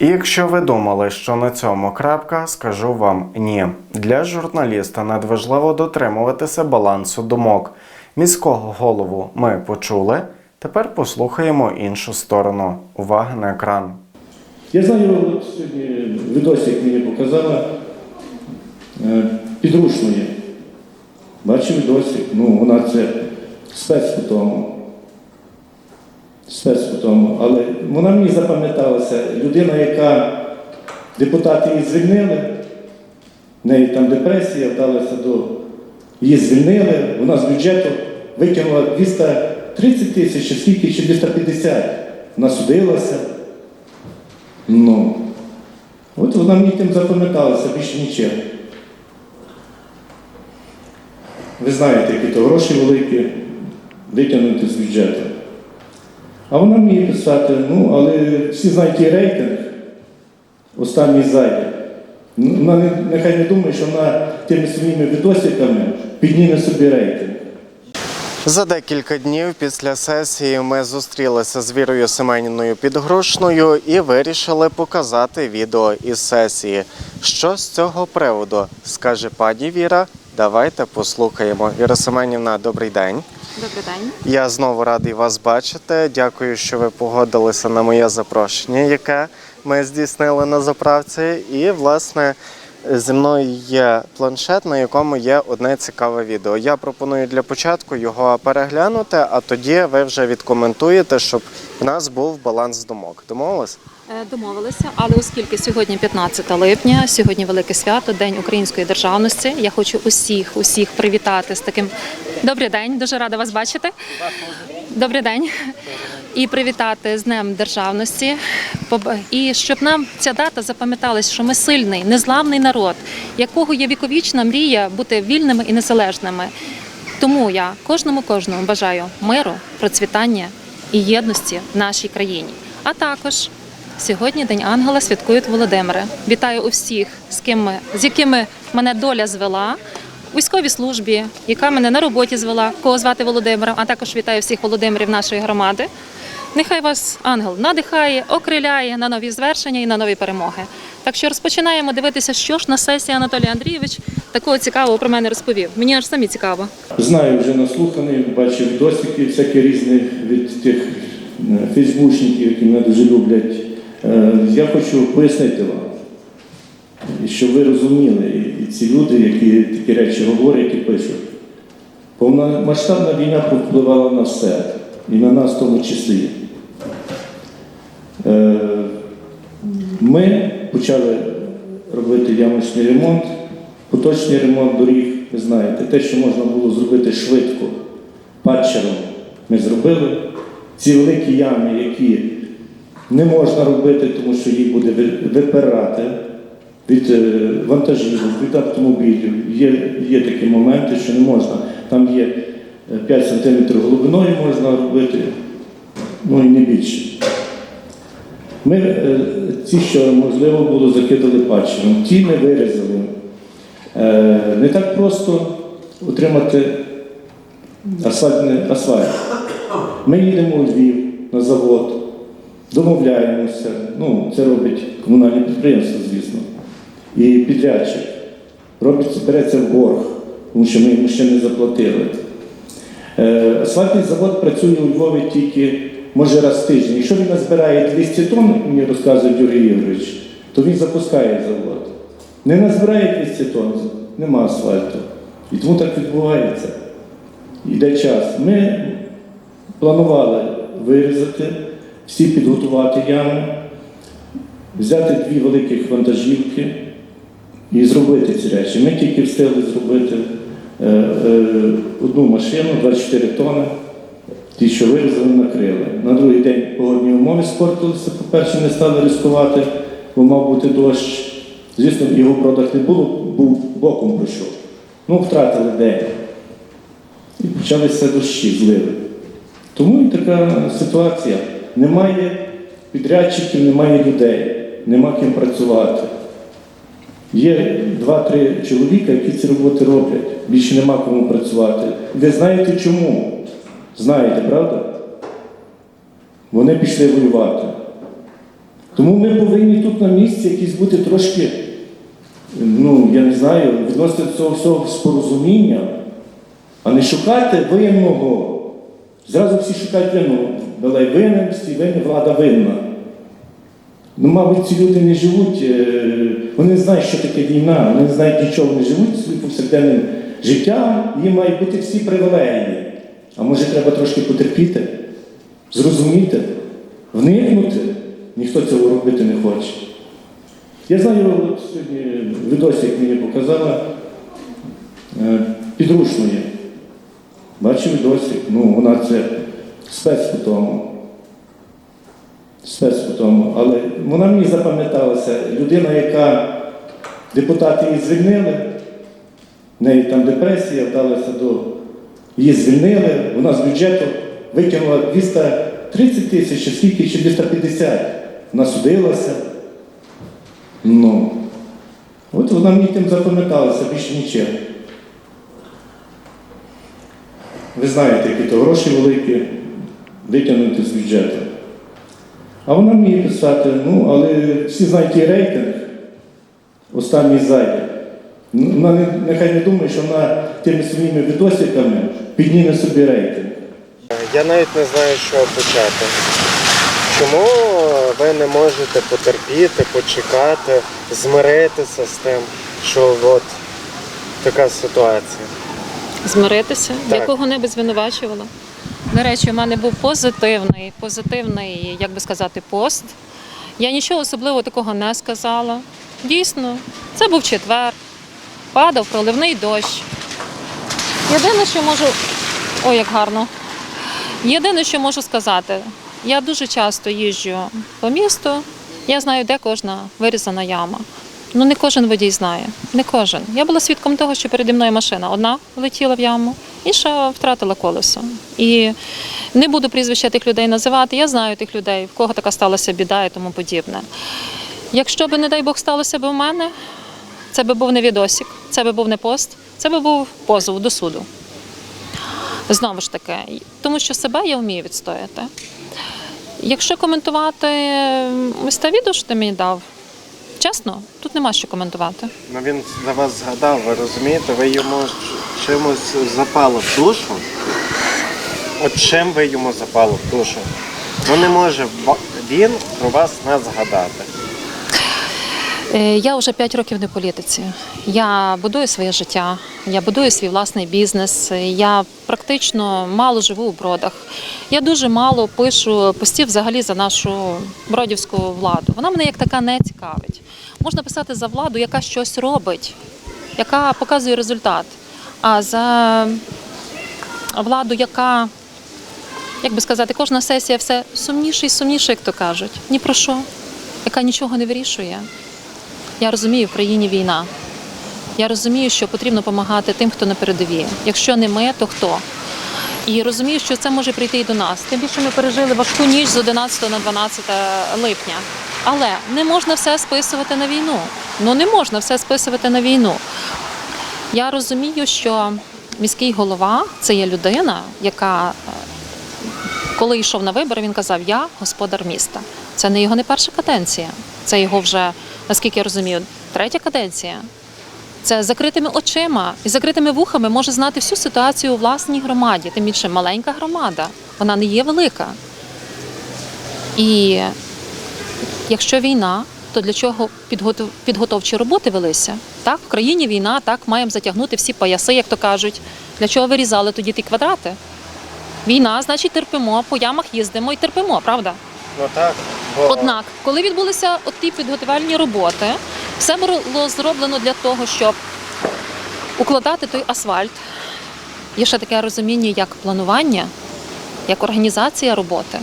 І якщо ви думали, що на цьому крапка, скажу вам ні. Для журналіста надважливо дотримуватися балансу думок. Міського голову ми почули. Тепер послухаємо іншу сторону. Увага на екран. Я знаю, от сьогодні відосик мені показала е, підручної. Бачив відосик, ну вона це спец по тому. По тому. Але вона мені запам'яталася. Людина, яка депутати її звільнили, в неї там депресія, вдалася до. Її звільнили, вона з бюджету викинула 230 тисяч, скільки, чи 250. Вона судилася. Ну, от вона мені тим запам'яталася, більше нічим. Ви знаєте, які то гроші великі витягнути з бюджету. А вона вміє писати, ну, але всі знають її рейтинг, останній ззаді. Ну, Вона не, нехай не думає, що вона тими своїми відосиками підніме собі рейтинг. За декілька днів після сесії ми зустрілися з Вірою Семеніною Підгрушною і вирішили показати відео із сесії. Що з цього приводу скаже пані Віра? Давайте послухаємо. Віра Семенівна, добрий день. Добрий день. Я знову радий вас бачити. Дякую, що ви погодилися на моє запрошення, яке ми здійснили на заправці. І, власне, зі мною є планшет, на якому є одне цікаве відео. Я пропоную для початку його переглянути, а тоді ви вже відкоментуєте, щоб в нас був баланс думок. Домовились? Е, Домовилися, але оскільки сьогодні 15 липня, сьогодні велике свято, День української державності. Я хочу усіх, усіх привітати з таким добрий день. Дуже рада вас бачити. Добрий день. І привітати з Днем Державності. І щоб нам ця дата запам'яталась, що ми сильний, незламний народ, якого є віковічна мрія бути вільними і незалежними. Тому я кожному кожному бажаю миру, процвітання і єдності в нашій країні. А також сьогодні День Ангела святкують Володимири. Вітаю усіх, з ким ми, з якими мене доля звела. У військовій службі, яка мене на роботі звела, кого звати Володимиром, а також вітаю всіх Володимирів нашої громади. Нехай вас ангел надихає, окриляє на нові звершення і на нові перемоги. Так що розпочинаємо дивитися, що ж на сесії Анатолій Андрійович такого цікавого про мене розповів. Мені аж самі цікаво. Знаю, вже наслуханий, бачив відосики всякі різні від тих е, фейсбучників, які мене дуже люблять. Е, Я хочу пояснити вам, щоб ви розуміли, і ці люди, які такі речі говорять і пишуть. Повномасштабна війна повпливала на все, і на нас в тому числі. Е, Ми почали робити ямочний ремонт, поточний ремонт доріг, ви знаєте, те, що можна було зробити швидко, патчером ми зробили. Ці великі ями, які не можна робити, тому що їх буде випирати від е, вантажів, від автомобілів. Є, є такі моменти, що не можна. Там є е, 5 см глибиною можна робити, ну і не більше. Ми е, ці, що можливо було, закидали патчером, ті не вирізали. Е, Не так просто отримати асфальт. Ми їдемо у Львів на завод, домовляємося. Ну, це робить комунальне підприємство, звісно. І підрядчик. Робить, береться в борг, тому що ми йому ще не заплатили. Е, Асфальтний завод працює у Львові тільки може раз в тиждень. Якщо він назбирає 200 тонн, мені розказує Юрій Ігорович, то він запускає завод. Не назбирає 200 тонн, нема асфальту. І тому так відбувається. Йде час. Ми планували вирізати, всі підготувати ями, взяти дві великих вантажівки і зробити ці речі. Ми тільки встигли зробити е, е, одну машину, 24 тони. Ті, що вирізали, накрили. На другий день погодні умови спортилися, по-перше, не стали ризикувати, бо мав бути дощ. Звісно, його продаж не було, був боком пройшов. Ну, втратили день. І почалися дощі, зливи. Тому і така ситуація. Немає підрядчиків, немає людей, нема ким працювати. Є два-три чоловіка, які ці роботи роблять. Більше нема кому працювати. Ви знаєте чому? Знаєте, правда? Вони пішли воювати. Тому ми повинні тут на місці якісь бути трошки, ну, я не знаю, відносити до цього всього з порозумінням, а не шукати винного. Зразу всі шукають винного. Далай винен, всі винні, влада винна. Ну, мабуть, ці люди не живуть, е, вони не знають, що таке війна, вони не знають нічого, вони живуть своїм повсякденним життям, їм мають бути всі привілеї. А може треба трошки потерпіти, зрозуміти, вникнути. Ніхто цього робити не хоче. Я знаю, сьогодні відосик мені показала е, підручної. Бачив відосик, ну вона це спец по тому спец по тому. Але вона мені запам'яталася. Людина, яка депутати її звільнили, в неї там депресія, вдалася до. Її звільнили, вона з бюджету викинула 230 тисяч, чи скільки, чи 250. Вона судилася. Ну. От вона мені тим запам'яталася, більше нічим. Ви знаєте, які то гроші великі витягнути з бюджету. А вона вміє писати, ну, але всі знають її рейтинг, останній ззаді. Ну, Вона нехай не думає, що вона тими своїми відосиками підніме собі рейтинг. Я навіть не знаю, що почати. Чому ви не можете потерпіти, почекати, змиритися з тим, що от така ситуація? Змиритися, Так. якого не звинувачувала. До речі, у мене був позитивний, позитивний, як би сказати, пост. Я нічого особливого такого не сказала. Дійсно, це був четвер, падав проливний дощ. Єдине, що можу. Ой, як гарно. Єдине, що можу сказати, я дуже часто їжджу по місту, я знаю, де кожна вирізана яма. Ну, не кожен водій знає, не кожен. Я була свідком того, що переді мною машина одна влетіла в яму, інша втратила колесо. І не буду прізвища тих людей називати. Я знаю тих людей, в кого така сталася біда і тому подібне. Якщо би, не дай Бог, сталося б у мене, це би був не відосик, це би був не пост, це би був позов до суду. Знову ж таки, тому що себе я вмію відстояти. Якщо коментувати ось те відео, що ти мені дав, чесно, тут нема що коментувати. Ну він за вас згадав, ви розумієте, ви йому чимось запали в душу. От чим ви йому запали в душу? Ну не може він про вас не згадати. Е, Я вже 5 років не в політиці. Я будую своє життя, я будую свій власний бізнес. Я практично мало живу у бродах. Я дуже мало пишу постів взагалі за нашу бродівську владу. Вона мене як така не цікавить. Можна писати за владу, яка щось робить, яка показує результат. А за владу, яка, як би сказати, кожна сесія все сумніше і сумніше, як то кажуть. Ні про що, яка нічого не вирішує. Я розумію, в країні війна. Я розумію, що потрібно допомагати тим, хто на передовій. Якщо не ми, то хто? І розумію, що це може прийти і до нас. Тим більше ми пережили важку ніч з 11 на 12 липня. Але не можна все списувати на війну. Ну не можна все списувати на війну. Я розумію, що міський голова це є людина, яка, е, коли йшов на вибори, він казав: Я господар міста. Це не його не перша каденція, це його вже, наскільки я розумію, третя каденція. Це закритими очима і закритими вухами може знати всю ситуацію у власній громаді, тим більше маленька громада, вона не є велика. І якщо війна, то для чого підготовчі роботи велися? Так, в країні війна, так, маємо затягнути всі пояси, як то кажуть. Для чого вирізали тоді ті квадрати? Війна, значить, терпимо, по ямах їздимо і терпимо, правда? Ну так. Однак, коли відбулися от ті підготувальні роботи, все було зроблено для того, щоб укладати той асфальт. Є ще таке розуміння, як планування, як організація роботи.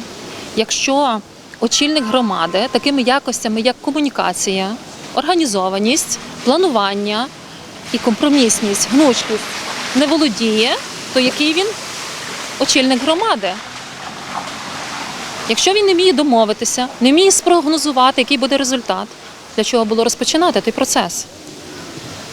Якщо очільник громади такими якостями, як комунікація, організованість, планування і компромісність, гнучкість не володіє, то який він очільник громади? Якщо він не вміє домовитися, не вміє спрогнозувати, який буде результат, для чого було розпочинати той процес.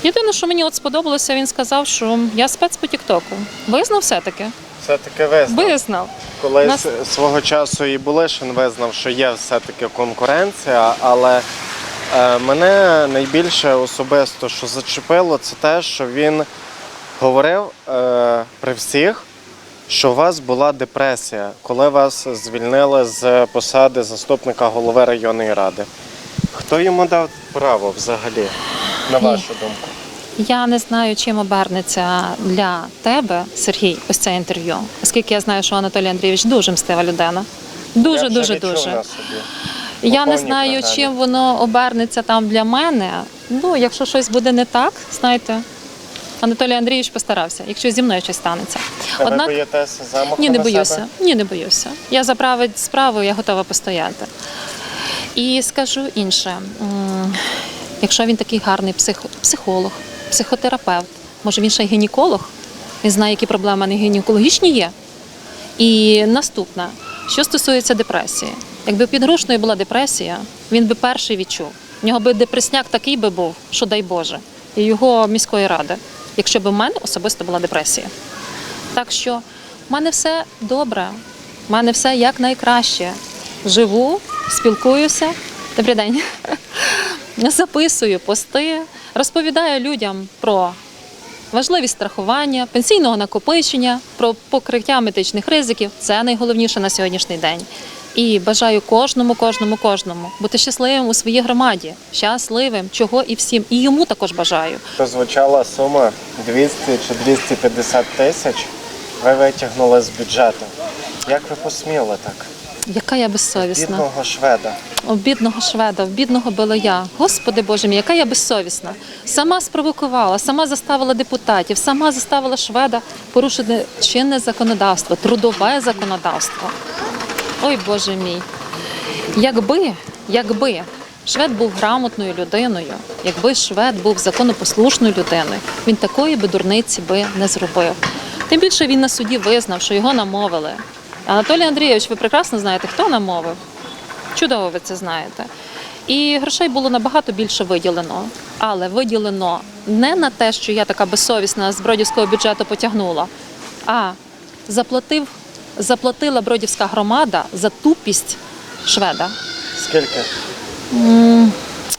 Єдине, що мені от сподобалося, він сказав, що я спец по Тіктоку. Визнав все-таки. Все-таки визнав. Визнав. Колись Нас- свого часу і Булишин визнав, що є все-таки конкуренція, але е, мене найбільше особисто, що зачепило, це те, що він говорив е, при всіх, що у вас була депресія, коли вас звільнили з посади заступника голови районної ради. Хто йому дав право взагалі, на Ні. вашу думку? Я не знаю, чим обернеться для тебе, Сергій, ось це інтерв'ю, оскільки я знаю, що Анатолій Андрійович дуже мстива людина. Дуже, Я вже дуже, дуже. на собі. Я не знаю, програмі. чим воно обернеться там для мене. Ну, якщо щось буде не так, знаєте, Анатолій Андрійович постарався, якщо зі мною щось станеться. Ви боїтеся замаху ні, не на боюся. себе? Ні, не боюся. Я за справу, я готова постояти. І скажу інше: якщо він такий гарний психо- психолог, психотерапевт, може він ще й гінеколог, він знає, які проблеми не гінекологічні є. І наступне, що стосується депресії, якби підрушною була депресія, він би перший відчув. В нього би депресняк такий би був, що дай Боже, і його міської ради, якщо б в мене особисто була депресія. Так що в мене все добре, в мене все як найкраще. Живу, спілкуюся. Добрий день. Записую пости, розповідаю людям про важливість страхування, пенсійного накопичення, про покриття медичних ризиків. Це найголовніше на сьогоднішній день. І бажаю кожному, кожному, кожному бути щасливим у своїй громаді, щасливим, чого і всім. І йому також бажаю. Прозвучала сума 200 чи 250 тисяч. Ви витягнули з бюджету. Як ви посміли так? Яка я безсовісна. Бідного шведа. О, бідного шведа, в бідного белоя. Господи Боже мій, яка я безсовісна. Сама спровокувала, сама заставила депутатів, сама заставила шведа порушити чинне законодавство, трудове законодавство. Ой Боже мій. Якби, якби швед був грамотною людиною, якби швед був законопослушною людиною, він такої би дурниці би не зробив. Тим більше він на суді визнав, що його намовили. Анатолій Андрійович, ви прекрасно знаєте, хто намовив. Чудово ви це знаєте. І грошей було набагато більше виділено. Але виділено не на те, що я така безсовісна з бродівського бюджету потягнула, а заплатив, заплатила бродівська громада за тупість шведа. Скільки?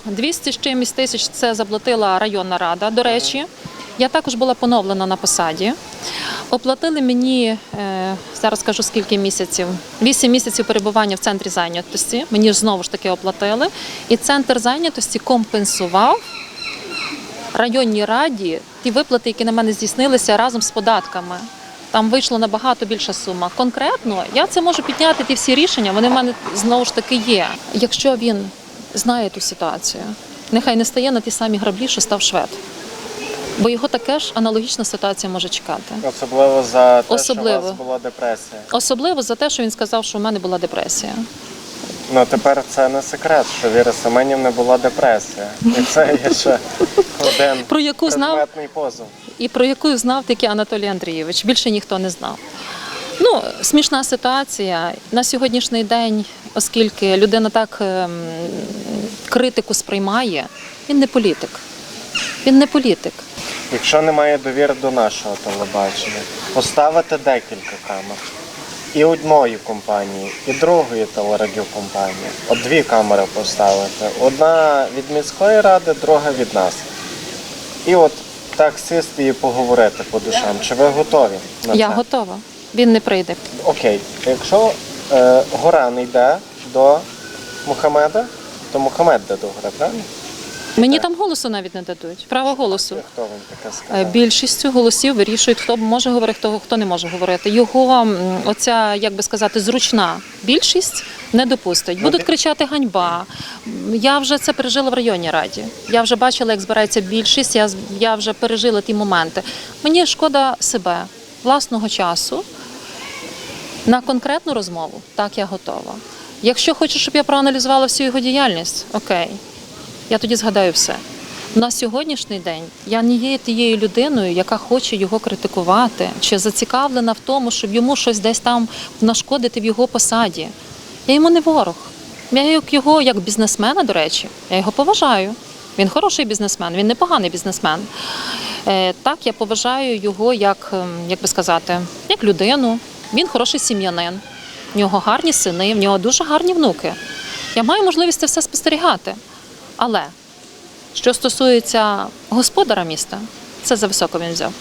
200 з чимось тисяч це заплатила районна рада. До речі, я також була поновлена на посаді. Оплатили мені е, зараз скажу скільки місяців. 8 місяців перебування в центрі зайнятості. Мені ж знову ж таки оплатили. І центр зайнятості компенсував районній раді ті виплати, які на мене здійснилися разом з податками. Там вийшло набагато більша сума. Конкретно я це можу підняти ті всі рішення. Вони в мене знову ж таки є. Якщо він знає ту ситуацію, нехай не стає на ті самі граблі, що став швед. Бо його таке ж аналогічна ситуація може чекати. Особливо за те, що у вас була депресія. Особливо за те, що він сказав, що в мене була депресія. Ну тепер це не секрет, що Віра Семенівни була депресія. І це є ще один Про яку знав позов. І про яку знав тільки Анатолій Андрійович. Більше ніхто не знав. Ну, смішна ситуація на сьогоднішній день, оскільки людина так ем, критику сприймає, він не політик. Він не політик. Якщо немає довіри до нашого телебачення, поставити декілька камер. І одної компанії, і другої телерадіокомпанії. От дві камери поставити. Одна від міської ради, друга від нас. І от так сісти і поговорити по душам. Чи ви готові на Я це? готова. Він не прийде. Окей, якщо е, гора не йде до Мухаммеда, то Мухаммед йде до гори, правильно? Мені там голосу навіть не дадуть. Право голосу. Хто вам таке Е, сказав? Більшістю голосів вирішують, хто може говорити, хто, хто не може говорити. Його оця, як би сказати, зручна більшість не допустить. Будуть кричати ганьба. Я вже це пережила в районній раді. Я вже бачила, як збирається більшість. Я, я вже пережила ті моменти. Мені шкода себе, власного часу. На конкретну розмову так я готова. Якщо хочеш, щоб я проаналізувала всю його діяльність, окей, я тоді згадаю все. На сьогоднішній день я не є тією людиною, яка хоче його критикувати, чи зацікавлена в тому, щоб йому щось десь там нашкодити в його посаді. Я йому не ворог. Я його як бізнесмена, до речі, я його поважаю. Він хороший бізнесмен, він непоганий бізнесмен. Е, Так, я поважаю його як, ем, як би сказати, як людину. Він хороший сім'янин, в нього гарні сини, в нього дуже гарні внуки. Я маю можливість це все спостерігати. Але що стосується господара міста, це за високо він взяв.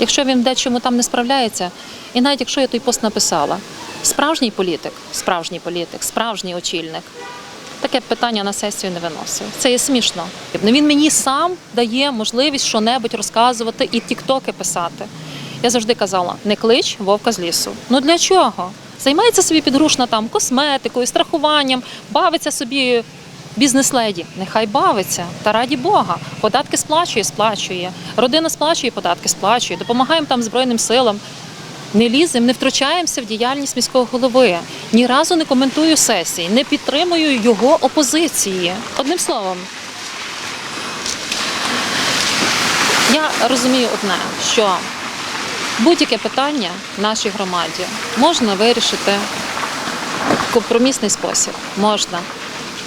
Якщо він дечому там не справляється, і навіть якщо я той пост написала, справжній політик, справжній політик, справжній очільник, таке питання на сесію не виносив. Це є смішно. Він мені сам дає можливість що-небудь розказувати і тіктоки писати. Я завжди казала: не клич вовка з лісу. Ну для чого? Займається собі підрушна там косметикою, страхуванням, бавиться собі бізнес-леді. Нехай бавиться. Та раді Бога. Податки сплачує, сплачує. Родина сплачує, податки сплачує. Допомагаємо там Збройним силам. Не ліземо, не втручаємося в діяльність міського голови. Ні разу не коментую сесії, не підтримую його опозиції. Одним словом, я розумію одне, що будь-яке питання в нашій громаді можна вирішити в компромісний спосіб. Можна.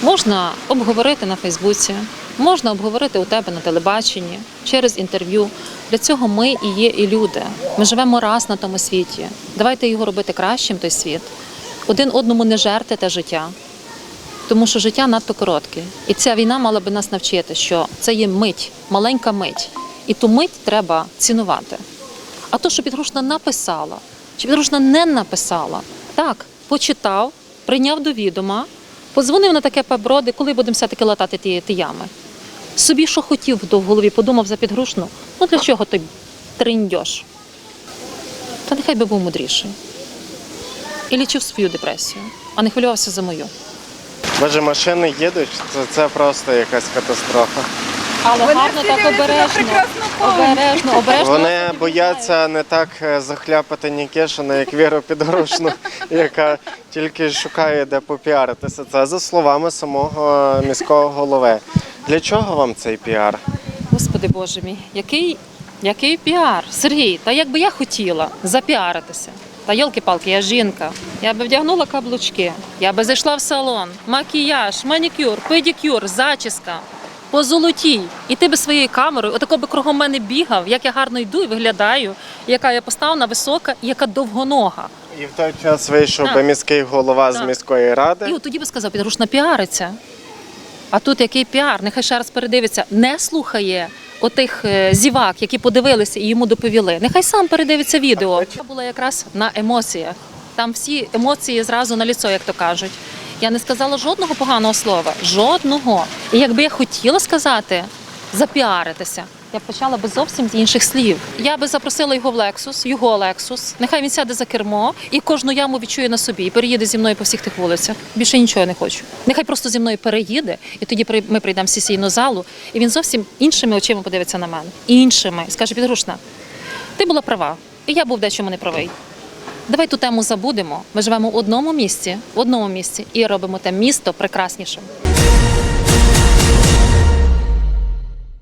Можна обговорити на Фейсбуці, можна обговорити у тебе на телебаченні через інтерв'ю. Для цього ми і є і люди. Ми живемо раз на тому світі. Давайте його робити кращим, той світ. Один одному не жерти те життя, тому що життя надто коротке. І ця війна мала би нас навчити, що це є мить, маленька мить. І ту мить треба цінувати. А то, що підручна написала, чи підручна не написала, так, почитав, прийняв до відома, подзвонив на таке пеброди, коли будемо все-таки латати ті, ті ями. Собі що хотів до в голові, подумав за підгрушну. Ну для чого той триндьош? Та нехай би був мудріший. І лічив свою депресію, а не хвилювався за мою. Боже, машини їдуть, це, це просто якась катастрофа. Але Вони гарно так обережно. Обережно, обережно. Вони бояться не так е, захляпати Нікішина, як Віру Підгрушну, яка тільки шукає, де попіаритися. Це за словами самого міського голови. Для чого вам цей піар? Господи Боже мій, який, який піар? Сергій, та як би я хотіла запіаритися. Та йолки-палки, я жінка. Я би вдягнула каблучки, я би зайшла в салон, макіяж, манікюр, педикюр, зачіска. По золотій. І ти би своєю камерою, отако би кругом мене бігав, як я гарно йду і виглядаю, яка я поставлена висока і яка довгонога. І в той час вийшов би міський голова з міської ради. І от тоді би сказав, підручна піариться. А тут який піар? Нехай ще раз передивиться, не слухає отих е, зівак, які подивилися і йому доповіли. Нехай сам передивиться відео. Це було якраз на емоціях. Там всі емоції зразу на ліцо, як то кажуть. Я не сказала жодного поганого слова, жодного. І якби я хотіла сказати, запіаритися. Я б почала би зовсім з інших слів. Я би запросила його в Лексус, його Лексус. Нехай він сяде за кермо і кожну яму відчує на собі і переїде зі мною по всіх тих вулицях. Більше нічого не хочу. Нехай просто зі мною переїде, і тоді ми прийдемо в сесійну залу, і він зовсім іншими очима подивиться на мене. Іншими. Скаже, підрушна, ти була права, і я був дечому не правий. Давай ту тему забудемо. Ми живемо в одному місці, в одному місці і робимо те місто прекраснішим.